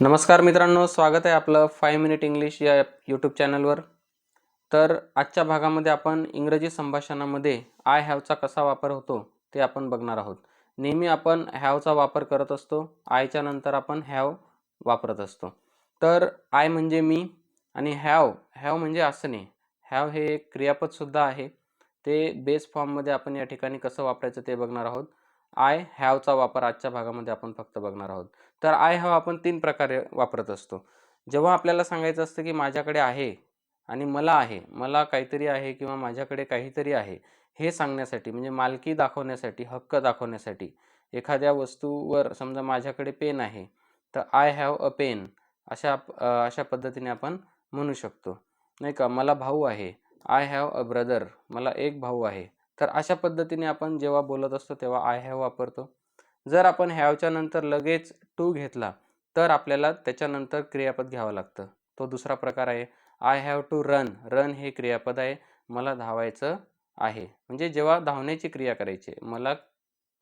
नमस्कार मित्रांनो स्वागत आहे आपलं फाय मिनिट इंग्लिश या यूट्यूब चॅनलवर तर आजच्या भागामध्ये आपण इंग्रजी संभाषणामध्ये आय हॅवचा कसा वापर होतो ते आपण बघणार आहोत. नेहमी आपण हॅवचा वापर करत असतो आयच्या नंतर आपण हॅव वापरत असतो. तर आय म्हणजे मी आणि हॅव हॅव म्हणजे असणे. हॅव हे एक क्रियापदसुद्धा आहे. ते बेस फॉर्ममध्ये आपण या ठिकाणी कसं वापरायचं ते बघणार आहोत. आय हॅवचा वापर आजच्या भागामध्ये आपण फक्त बघणार आहोत. तर आय हॅव आपण तीन प्रकारे वापरत असतो. जेव्हा आपल्याला सांगायचं असतं की माझ्याकडे आहे आणि मला आहे मला काहीतरी आहे किंवा माझ्याकडे काहीतरी आहे हे सांगण्यासाठी म्हणजे मालकी दाखवण्यासाठी हक्क दाखवण्यासाठी एखाद्या वस्तूवर समजा माझ्याकडे पेन आहे तर आय हॅव अ पेन अशा अशा पद्धतीने आपण म्हणू शकतो. नाही का? मला भाऊ आहे आय हॅव अ ब्रदर मला एक भाऊ आहे. तर अशा पद्धतीने आपण जेव्हा बोलत असतो तेव्हा आय हॅव वापरतो. जर आपण हॅवच्या नंतर लगेच टू घेतला तर आपल्याला त्याच्यानंतर क्रियापद घ्यावं लागतं. तो दुसरा प्रकार आहे I have to run run हे क्रियापद आहे मला धावायचं आहे. म्हणजे जेव्हा धावण्याची क्रिया करायची आहे मला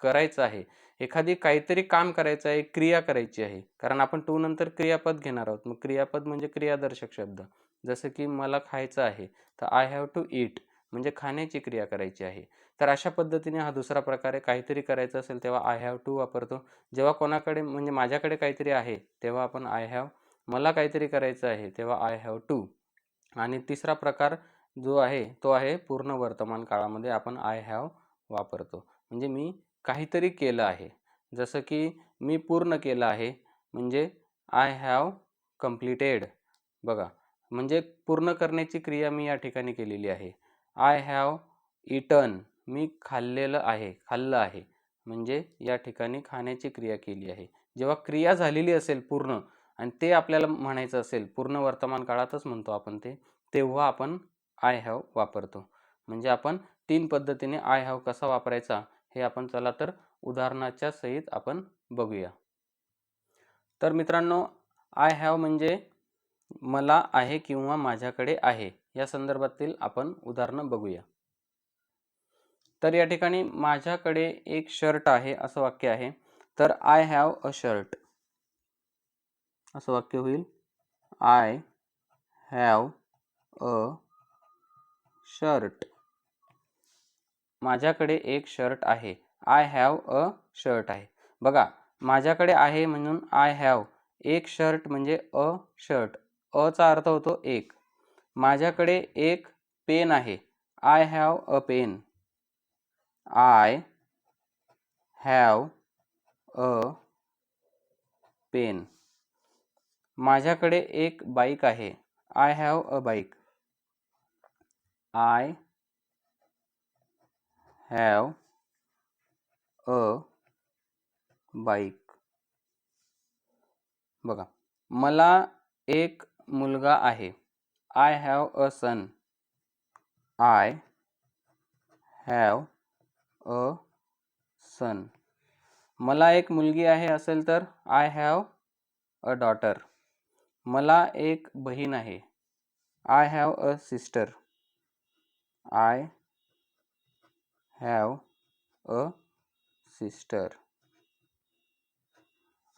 करायचं आहे एखादी काहीतरी काम करायचं आहे क्रिया करायची आहे. कारण आपण टू नंतर क्रियापद घेणार आहोत. मग क्रियापद म्हणजे क्रियादर्शक शब्द. जसं की मला खायचं आहे तर आय हॅव टू ईट म्हणजे खाण्याची क्रिया करायची आहे. तर अशा पद्धतीने हा दुसरा प्रकार आहे काहीतरी करायचं असेल तेव्हा आय हॅव टू वापरतो. जेव्हा कोणाकडे म्हणजे माझ्याकडे काहीतरी आहे तेव्हा आपण आय हॅव मला काहीतरी करायचं आहे तेव्हा आय हॅव टू आणि तिसरा प्रकार जो आहे तो आहे पूर्ण वर्तमान काळामध्ये आपण आय हॅव वापरतो. म्हणजे मी काहीतरी केलं आहे. जसं की मी पूर्ण केलं आहे म्हणजे आय हॅव कम्प्लिटेड बघा म्हणजे पूर्ण करण्याची क्रिया मी या ठिकाणी केलेली आहे. आय हॅव इटन मी खाल्लेलं आहे खाल्लं आहे. म्हणजे या ठिकाणी खाण्याची क्रिया केली आहे. जेव्हा क्रिया झालेली असेल पूर्ण आणि ते आपल्याला म्हणायचं असेल पूर्ण वर्तमान काळातच म्हणतो आपण ते तेव्हा आपण आय हॅव वापरतो. म्हणजे आपण तीन पद्धतीने आय हॅव कसा वापरायचा हे आपण चला तर उदाहरणाच्या सहित आपण बघूया. तर मित्रांनो आय हॅव म्हणजे मला आहे किंवा माझ्याकडे आहे. या संदर्भातील आपण उदाहरणं बघूया. तर या ठिकाणी माझ्याकडे एक शर्ट आहे असं वाक्य आहे. तर आय हॅव अ शर्ट असं वाक्य होईल. आय हॅव अ शर्ट माझ्याकडे एक शर्ट आहे. आय हॅव अ शर्ट आहे. बघा माझ्याकडे आहे म्हणून आय हॅव एक शर्ट म्हणजे अ शर्ट अचा अर्थ होतो एक. माझ्याकडे एक पेन आहे. I have a pen I have a pen माझ्याकडे एक बाईक आहे. I have a bike I have a bike बघा मला एक मुलगा आहे. I have a son I have a son मला एक मुलगी आहे असेल तर आय हॅव अ डॉटर मला एक बहीण आहे. I have a sister I have a sister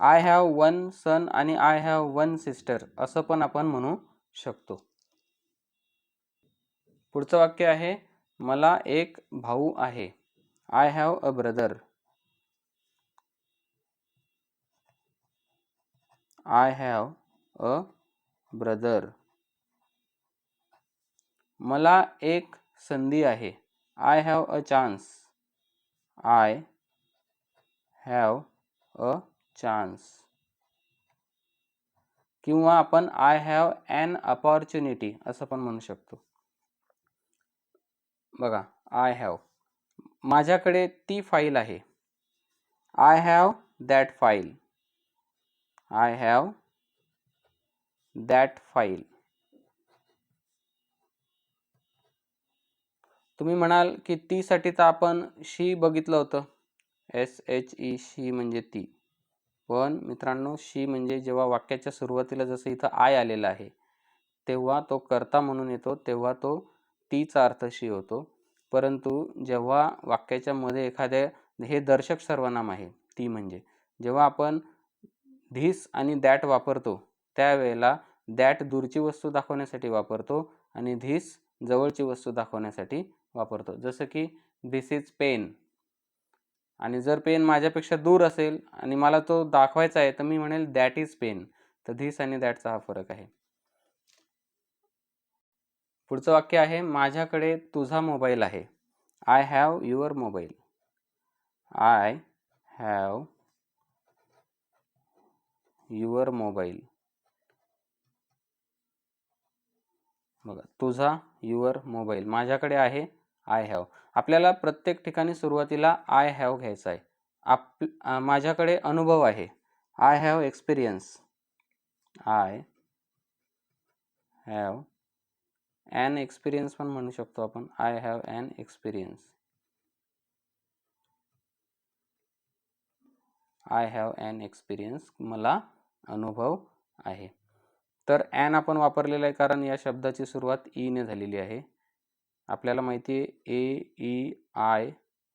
I have one son आणि आय हॅव वन सिस्टर असं पण आपण म्हणू शकतो. पुढचं वाक्य आहे मला एक भाऊ आहे. I have a brother I have a brother मला एक संधी आहे. I have a chance I have a chance किंवा आपण आय हॅव ॲन अपॉर्च्युनिटी असं पण म्हणू शकतो. बघा आय हॅव माझ्याकडे ती फाईल आहे. I have that file I have that file तुम्ही म्हणाल की तीसाठी तर आपण शी बघितलं होतं. एस एच ई शी म्हणजे ती. पण मित्रांनो शी म्हणजे जेव्हा वाक्याच्या सुरुवातीला जसं इथं आय आलेलं आहे तेव्हा तो करता म्हणून येतो तेव्हा तो तीचा अर्थशी होतो. परंतु जेव्हा वाक्याच्या मध्ये एखाद्या हे दर्शक सर्वनाम आहे ती म्हणजे जेव्हा आपण धिस आणि दॅट वापरतो त्यावेळेला दॅट दूरची वस्तू दाखवण्यासाठी वापरतो आणि धिस जवळची वस्तू दाखवण्यासाठी वापरतो. जसं की धिस इज पेन आणि जर पेन माझ्यापेक्षा दूर असेल आणि मला तो दाखवायचा आहे तर मी म्हणेल दॅट इज पेन तर धिस आणि दॅटचा हा फरक आहे. पुढचं वाक्य आहे माझ्याकडे तुझा मोबाईल आहे. I have your mobile I have your mobile बघा तुझा युअर मोबाईल माझ्याकडे आहे आय हॅव आपल्याला प्रत्येक ठिकाणी सुरुवातीला आय हॅव घ्यायचा आहे. आप माझ्याकडे अनुभव आहे. I have experience I have an experience पण म्हणू शकतो आपण. I have an experience I have an experience मला अनुभव आहे. तर ॲन आपण वापरलेला आहे कारण या शब्दाची सुरुवात e ईने झालेली आहे. आपल्याला माहिती आहे ए ई आय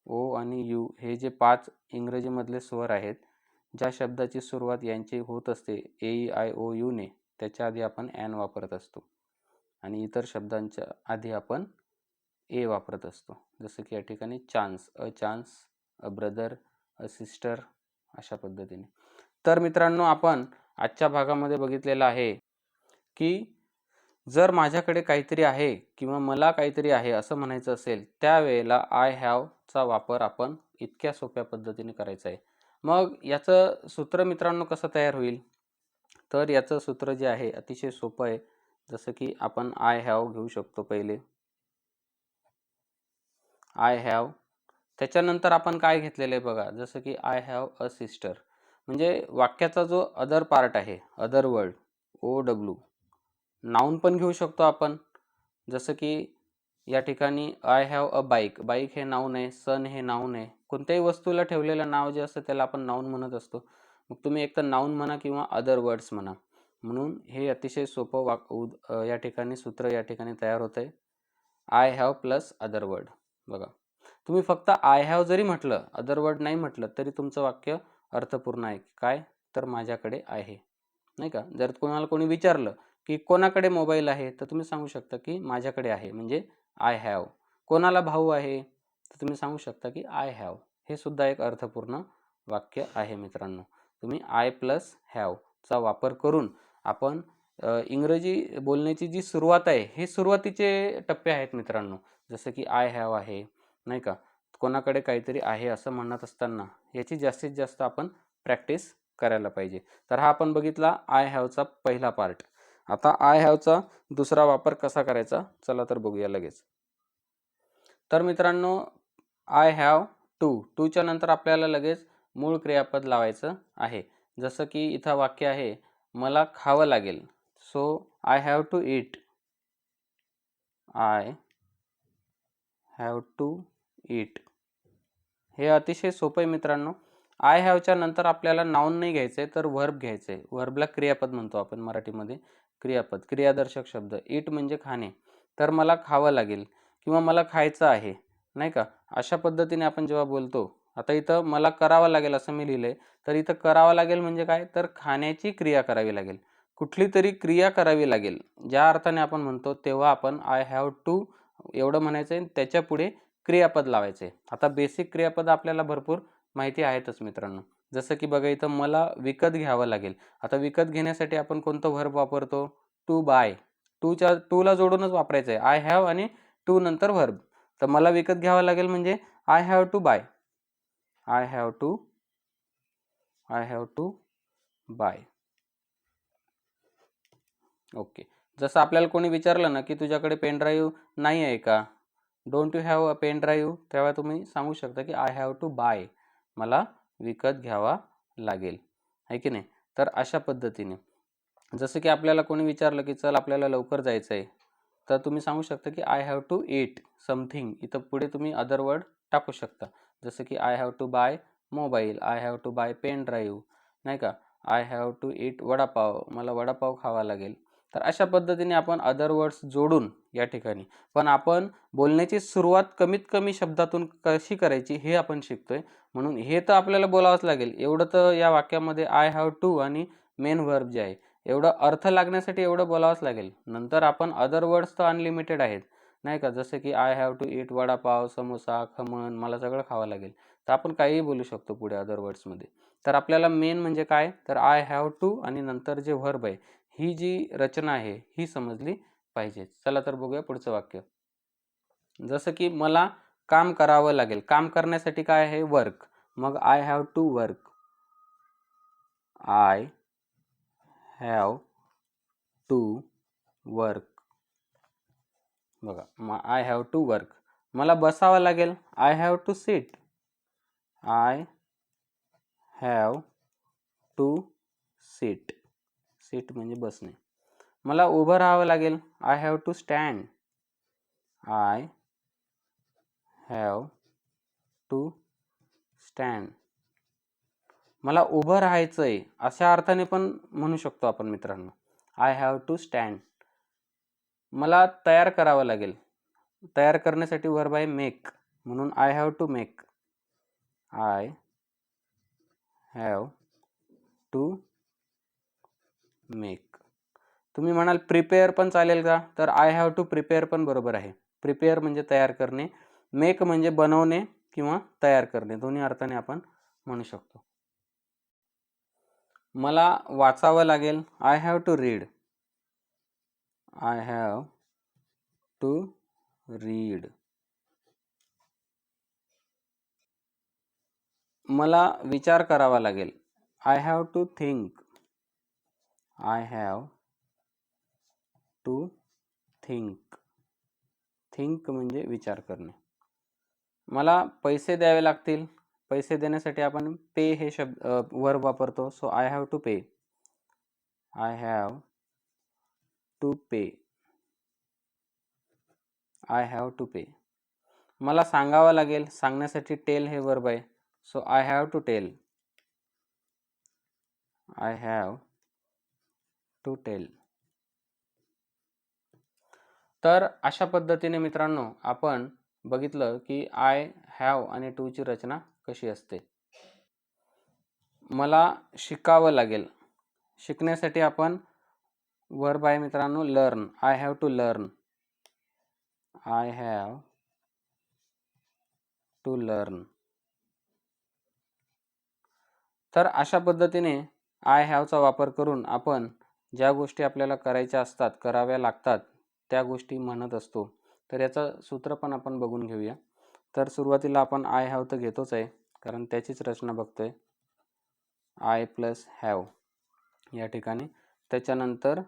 ओ आणि यू हे जे पाच इंग्रजीमधले स्वर आहेत ज्या शब्दाची सुरुवात यांची होत असते ए ई आय ओ यूने त्याच्या आधी आपण ॲन वापरत असतो. आणि इतर शब्दांच्या आधी आपण ए वापरत असतो. जसं की या ठिकाणी chance a chance a brother a sister अशा पद्धतीने. तर मित्रांनो आपण आजच्या भागामध्ये बघितलेलं आहे की जर माझ्याकडे काहीतरी आहे किंवा मला काहीतरी आहे असं म्हणायचं असेल त्यावेळेला आय हॅवचा वापर आपण इतक्या सोप्या पद्धतीने करायचा आहे. मग याचं सूत्र मित्रांनो कसं तयार होईल? तर याचं सूत्र जे आहे अतिशय सोपं आहे. जसं की आपण आय हॅव घेऊ शकतो पहिले. आय हॅव त्याच्यानंतर आपण काय घेतलेलं आहे बघा जसं की आय हॅव अ सिस्टर म्हणजे वाक्याचा जो अदर पार्ट आहे other word O W noun पण घेऊ शकतो आपण. जसं की या ठिकाणी I have a bike bike हे नाऊन आहे सन हे नाऊन आहे. कोणत्याही वस्तूला ठेवलेलं नाव जे असतं त्याला आपण नाऊन म्हणत असतो. मग तुम्ही एक तर नाऊन म्हणा किंवा अदर वर्ड्स म्हणा. म्हणून हे अतिशय सोपं वाक उद या ठिकाणी सूत्र या ठिकाणी तयार होतं आहे I have plus other word बघा. तुम्ही फक्त आय हॅव जरी म्हटलं अदर वर्ड नाही म्हटलं तरी तुमचं वाक्य अर्थपूर्ण आहे काय? तर माझ्याकडे आहे. नाही का? जर कोणाला कोणी विचारलं की कोणाकडे मोबाईल आहे तर तुम्ही सांगू शकता की माझ्याकडे आहे म्हणजे आय हॅव कोणाला भाऊ आहे तर तुम्ही सांगू शकता की आय हॅव हे सुद्धा एक अर्थपूर्ण वाक्य आहे मित्रांनो. तुम्ही आय प्लस हॅवचा वापर करून आपण इंग्रजी बोलण्याची जी सुरुवात आहे हे सुरुवातीचे टप्पे आहेत मित्रांनो. जसं की आय हॅव आहे नाही का? कोणाकडे काहीतरी आहे असं म्हणत असताना याची जास्तीत जास्त आपण प्रॅक्टिस करायला पाहिजे. तर हा आपण बघितला आय हॅवचा पहिला पार्ट. आता आय हॅवचा दुसरा वापर कसा करायचा? चला तर बघूया लगेच. तर मित्रांनो आय हॅव टू टूच्या नंतर आपल्याला लगेच मूळ क्रियापद लावायचं आहे. जसं की इथं वाक्य आहे मला खावं लागेल. So I have to eat I have to eat हे अतिशय सोपं आहे मित्रांनो. आय हॅवच्या नंतर आपल्याला नाऊन नाही घ्यायचं आहे तर व्हर्ब घ्यायचं आहे व्हर्बला क्रियापद म्हणतो आपण मराठीमध्ये. क्रियापद क्रियादर्शक शब्द. इट म्हणजे खाणे. तर मला खावं लागेल किंवा मला खायचं आहे नाही का? अशा पद्धतीने आपण जेव्हा बोलतो आता इथं मला करावं लागेल असं मी लिहिलं आहे तर इथं करावं लागेल म्हणजे काय? तर खाण्याची क्रिया करावी लागेल. कुठली तरी क्रिया करावी लागेल. ज्या अर्थाने आपण म्हणतो तेव्हा आपण आय हॅव टू एवढं म्हणायचं आहे त्याच्या पुढे क्रियापद लावायचे आहे आता बेसिक क्रियापद आपल्याला भरपूर माहिती आहेतच मित्रांनो. जसं की बघा इथं मला विकत घ्यावं लागेल. आता विकत घेण्यासाठी आपण कोणतं व्हर्ब वापरतो? टू बाय टूच्या टूला जोडूनच वापरायचं आहे आय हॅव आणि टू नंतर व्हर्ब तर मला विकत घ्यावं लागेल म्हणजे I have to buy I have to I have to buy okay जसं आपल्याला कोणी विचारलं ना की तुझ्याकडे पेन ड्राईव्ह नाही आहे का? Don't you have a pen drive तेव्हा तुम्ही सांगू शकता की आय हॅव टू बाय मला विकत घ्यावा लागेल. आहे की नाही? तर अशा पद्धतीने. जसं की आपल्याला कोणी विचारलं की चल आपल्याला लवकर जायचं आहे तर तुम्ही सांगू शकता की I have to eat something इथं पुढे तुम्ही अदर वर्ड टाकू शकता. जसं की I have to buy mobile I have to buy pen drive नाही का? I have to eat vadapav मला वडापाव खावा लागेल. तर अशा पद्धतीने आपण अदर वर्ड्स जोडून या ठिकाणी. पण आपण बोलण्याची सुरुवात कमीत कमी शब्दातून कशी करायची हे आपण शिकतोय. म्हणून हे तर आपल्याला बोलावंच लागेल. एवढं तर या वाक्यामध्ये आय हॅव टू आणि मेन वर्ब जे आहे एवढं अर्थ लागण्यासाठी एवढं बोलावंच लागेल. नंतर आपण अदर वर्ड्स तर अनलिमिटेड आहेत. नाही का? जसं की I have to eat vadapav samosa khaman मला सगळं खावं लागेल. तर आपण काहीही बोलू शकतो पुढे अदर वर्ड्समध्ये तर आपल्याला मेन म्हणजे काय? तर आय हॅव टू आणि नंतर जे व्हर्ब आहे ही जी रचना आहे ही समजली पाहिजे. चला तर बघूया पुढचं वाक्य. जसं की मला काम करावं लागेल. काम करण्यासाठी काय आहे? वर्क मग I have to work I have to work बघा आय हॅव टू वर्क मला बसावं लागेल. I have to seat I have to seat seat म्हणजे बसणे. मला उभं राहावं लागेल. I have to stand I have to stand मला उभं राहायचं आहे अशा अर्थाने पण म्हणू शकतो आपण मित्रांनो. आय हॅव टू स्टँड मला तयार करावं लागेल. तयार करण्यासाठी वर्ब आहे मेक म्हणून I have to make I have to make तुम्ही म्हणाल प्रिपेअर पण चालेल का? तर आय हॅव टू प्रिपेअर पण बरोबर आहे. प्रिपेअर म्हणजे तयार करणे. मेक म्हणजे बनवणे किंवा तयार करणे. दोन्ही अर्थाने आपण म्हणू शकतो. मला वाचावं लागेल. I have to read I have to read मला विचार करावा लागेल. I have to think I have to think think म्हणजे विचार करणे. मला पैसे द्यावे लागतील. पैसे देण्यासाठी आपण पे हे शब्द वर्ब वापरतो. So I have to pay I have to pay I have to pay मला सांगावं लागेल सांगण्यासाठी टेल हे वर्ब आहे. So I have to tell I have to tell तर अशा पद्धतीने मित्रांनो आपण बघितलं की आय हॅव आणि टूची रचना कशी असते. मला शिकावं लागेल. शिकण्यासाठी आपण वर्ब आहे मित्रांनो learn I have to learn I have to learn तर अशा पद्धतीने आय हॅवचा वापर करून आपण ज्या गोष्टी आपल्याला करायच्या असतात कराव्या लागतात त्या गोष्टी म्हणत असतो. तर याचं सूत्र पण आपण बघून घेऊया. तर सुरुवातीला आपण आय हॅव तर घेतोच आहे कारण त्याचीच रचना बघतोय. आय प्लस हॅव या ठिकाणी. त्याच्यानंतर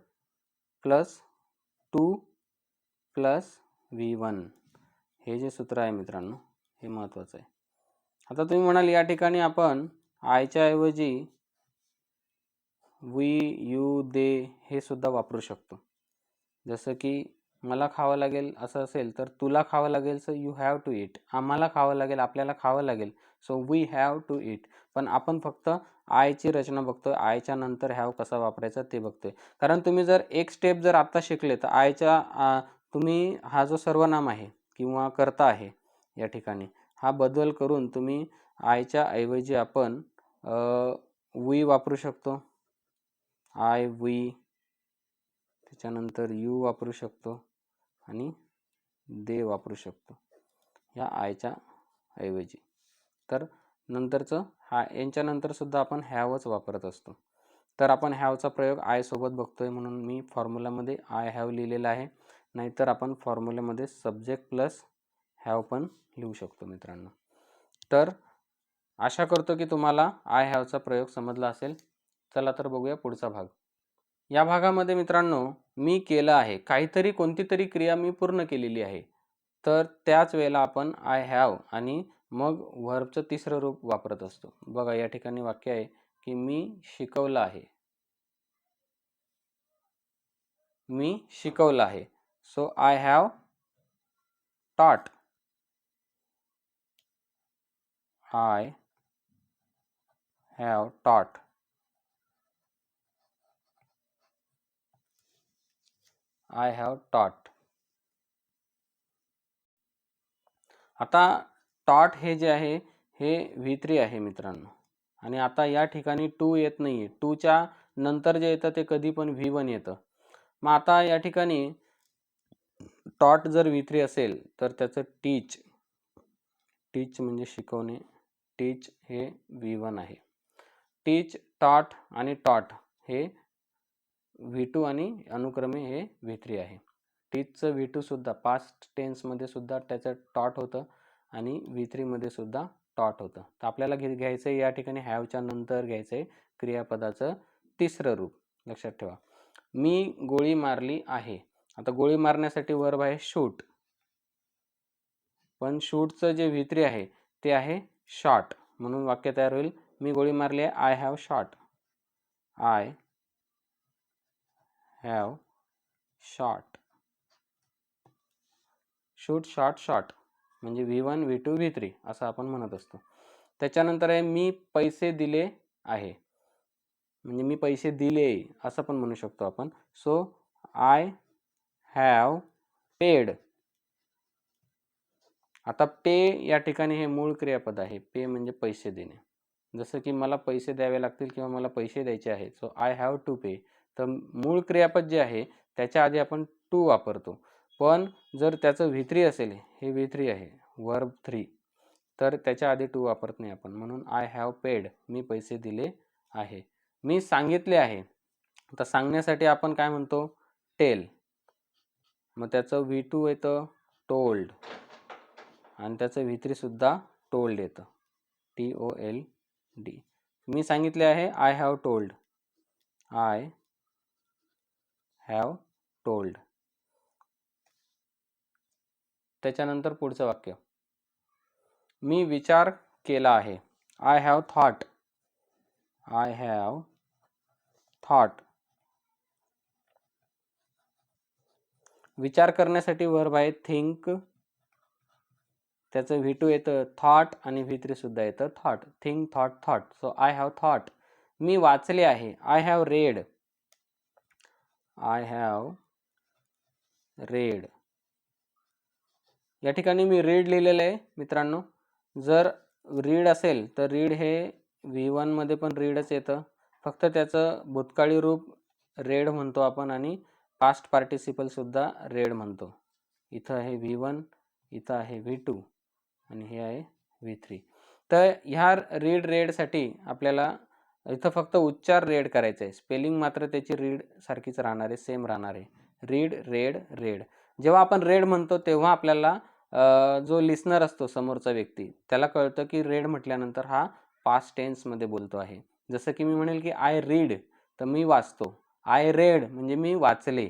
plus to plus V one. हे जे सूत्र आहे मित्रांनो हे महत्त्वाचं आहे. आता तुम्ही म्हणाल या ठिकाणी आपण आयच्या ऐवजी वी यू दे हे सुद्धा वापरू शकतो. जसं की मला खावं लागेल असं असेल तर तुला खावं लागेल so you have to eat आम्हाला खावं लागेल आपल्याला खावं लागेल. So we have to eat पण आपण फक्त आयची रचना बघतोय आयच्या नंतर हॅव कसा वापरायचा ते बघतोय. कारण तुम्ही जर एक स्टेप जर आत्ता शिकले तर आयच्या तुम्ही हा जो सर्वनाम आहे किंवा करता आहे या ठिकाणी हा बदल करून तुम्ही आयच्या ऐवजी आपण वी वापरू शकतो. आय वी त्याच्यानंतर यू वापरू शकतो. आणि दे वापरू शकतो ह्या आयच्या ऐवजी. तर नंतरचं हा यांच्यानंतरसुद्धा आपण हॅवच वापरत असतो. तर आपण हॅवचा प्रयोग आयसोबत बघतोय म्हणून मी फॉर्म्युलामध्ये आय हॅव लिहिलेला आहे. नाहीतर आपण फॉर्म्युल्यामध्ये सब्जेक्ट प्लस हॅव पण लिहू शकतो मित्रांनो. तर आशा करतो की तुम्हाला आय हॅवचा प्रयोग समजला असेल. चला तर बघूया पुढचा भाग. या भागामध्ये मित्रांनो मी केलं आहे. काहीतरी कोणती तरी क्रिया मी पूर्ण केलेली आहे. तर त्याच वेळेला आपण आय हॅव आणि मग व्हर्बचं तिसरं रूप वापरत असतो. बघा या ठिकाणी वाक्य आहे की मी शिकवलं आहे. मी शिकवलं आहे. So I have taught I have taught I have taught आता टॉट हे जे आहे हे व्ही थ्री आहे मित्रांनो. आणि आता या ठिकाणी टू येत नाही आहे टूच्या नंतर जे येतं ते कधी पण व्ही वन येतं. मग आता या ठिकाणी टॉट जर व्ही थ्री असेल तर त्याचं टीच टीच म्हणजे शिकवणे. टीच हे व्ही वन आहे. टीच टॉट आणि टॉट हे व्ही टू आणि अनुक्रमे हे व्ही थ्री आहे. टीचचं व्ही टूसुद्धा पास्ट टेन्समध्ये सुद्धा त्याचं टॉट होतं आणि व्ही थ्रीमध्ये सुद्धा टॉट होतं. तर आपल्याला घे घ्यायचं आहे या ठिकाणी हॅवच्या नंतर घ्यायचं आहे क्रियापदाचं तिसरं रूप. लक्षात ठेवा. मी गोळी मारली आहे. आता गोळी मारण्यासाठी वर्ब आहे शूट पण शूटचं जे व्ही थ्री आहे ते आहे शॉट म्हणून वाक्य तयार होईल. मी गोळी मारली आहे I have shot I have short shoot short short म्हणजे V one V two V three असं आपण म्हणत असतो. त्याच्यानंतर आहे मी पैसे दिले आहे. म्हणजे मी पैसे दिले असं पण म्हणू शकतो आपण. सो आय हॅव पेड आता पे या ठिकाणी हे मूळ क्रियापद आहे. पे म्हणजे पैसे देणे. जसं की मला पैसे द्यावे लागतील किंवा मला पैसे द्यायचे आहेत. So I have to pay तर मूळ क्रियापद जे आहे त्याच्या आधी आपण टू वापरतो. पण जर त्याचं व्ही थ्री असेल हे व्ही थ्री आहे वर्ब थ्री तर त्याच्या आधी टू वापरत नाही आपण. म्हणून आय हॅव पेड मी पैसे दिले आहे. मी सांगितले आहे. तर सांगण्यासाठी आपण काय म्हणतो? टेल मग त्याचं व्ही टू येतं टोल्ड आणि त्याचं व्ही थ्रीसुद्धा टोल्ड येतं. टी ओ एल डी मी सांगितले आहे I have told I have told त्याच्यानंतर पुढचं वाक्य. मी विचार केला आहे. I have thought I have thought विचार करण्यासाठी वर्ब आहे थिंक त्याचं व्ही टू येतं थॉट आणि व्ही थ्री सुद्धा येतं thought think thought thought so I have thought मी वाचले आहे. I have read I have read या ठिकाणी मी रीड लिहिलेलं आहे मित्रांनो. जर रीड असेल तर रीड हे व्ही वनमध्ये पण रीडच येतं. फक्त त्याचं भूतकाळी रूप रेड म्हणतो आपण आणि पास्ट पार्टिसिपलसुद्धा रेड म्हणतो. इथं आहे व्ही वन इथं आहे व्ही टू आणि हे आहे व्ही थ्री तर ह्या रीड रेडसाठी आपल्याला इथं फक्त उच्चार रेड करायचा आहे स्पेलिंग मात्र त्याची रीड सारखीच राहणार आहे सेम राहणार आहे. Read read read. जेव्हा आपण रेड म्हणतो तेव्हा आपल्याला जो लिस्नर असतो समोरचा व्यक्ती त्याला कळतं की रेड म्हटल्यानंतर हा पास्ट टेन्समध्ये बोलतो आहे. जसं की मी म्हणेल की आय रीड तर मी वाचतो. आय रेड म्हणजे मी वाचले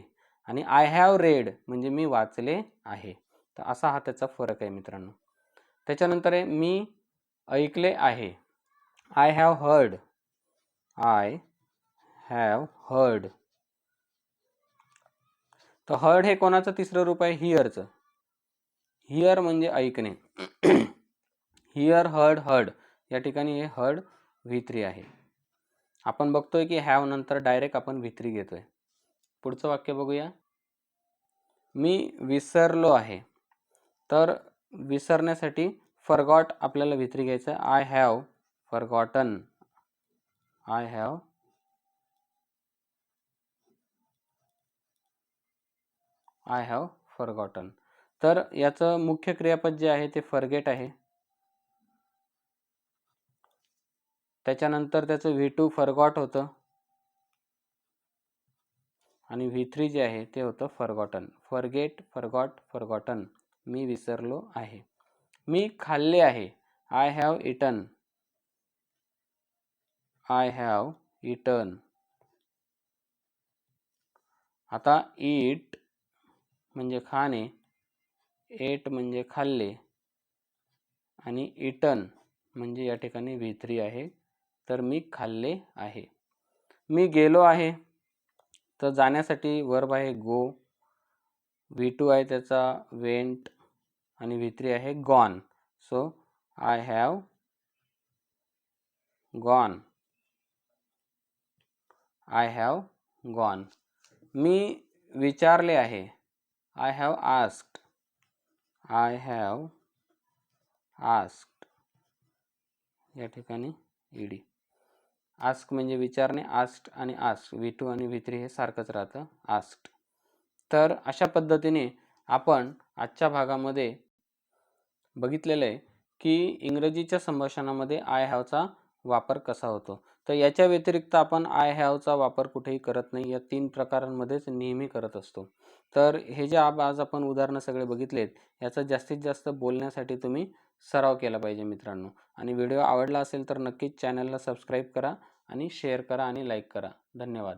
आणि आय हॅव रेड म्हणजे मी वाचले आहे. तर असा हा त्याचा फरक आहे मित्रांनो. त्याच्यानंतर आहे मी ऐकले आहे. I have heard I have heard तर हर्ड हे कोणाचं? तिसरं रूप आहे हिअरचं हिअर म्हणजे ऐकणे. हिअर हर्ड हर्ड या ठिकाणी हे हर्ड भित्री आहे. आपण बघतोय की हॅव नंतर डायरेक्ट आपण भित्री घेतोय. पुढचं वाक्य बघूया. मी विसरलो आहे. तर विसरण्यासाठी फरगॉट आपल्याला भित्री घ्यायचं I have forgotten I have I have forgotten तर याचं मुख्य क्रियापद जे आहे ते फरगेट आहे. त्याच्यानंतर त्याचं व्ही टू फरगॉट होतं. आणि व्ही थ्री जे आहे ते होतं फरगॉटन फरगेट फरगॉट फरगॉटन मी विसरलो आहे. मी खाल्ले आहे. I have eaten I have eaten आता इट म्हणजे खाणे एट म्हणजे खाल्ले आणि इटन म्हणजे या ठिकाणी व्ही थ्री आहे तर मी खाल्ले आहे. मी गेलो आहे तर जाण्यासाठी वर्ब आहे गो व्ही टू आहे त्याचा वेंट आणि व्ही थ्री आहे gone so I have gone I have gone मी विचारले आहे. I have asked I have asked या ठिकाणी ईडी. आस्क म्हणजे विचारणे आस्ट आणि आस्क व्ही टू आणि व्ही थ्री हे सारखंच राहतं. आस्क्ड तर अशा पद्धतीने आपण आजच्या भागामध्ये बघितलेलं आहे की इंग्रजीच्या संभाषणामध्ये आय हॅवचा वापर कसा होतो. तर याच्या व्यतिरिक्त आपण आय हॅवचा वापर कुठेही करत नाही. या तीन प्रकारांमध्येच नेहमी करत असतो. तर हे जे आप आज आपण उदाहरणं सगळे बघितलेत याचा जास्तीत जास्त बोलण्यासाठी तुम्ही सराव केला पाहिजे मित्रांनो. आणि व्हिडिओ आवडला असेल तर नक्कीच चॅनलला सबस्क्राईब करा आणि शेअर करा आणि लाईक करा. धन्यवाद.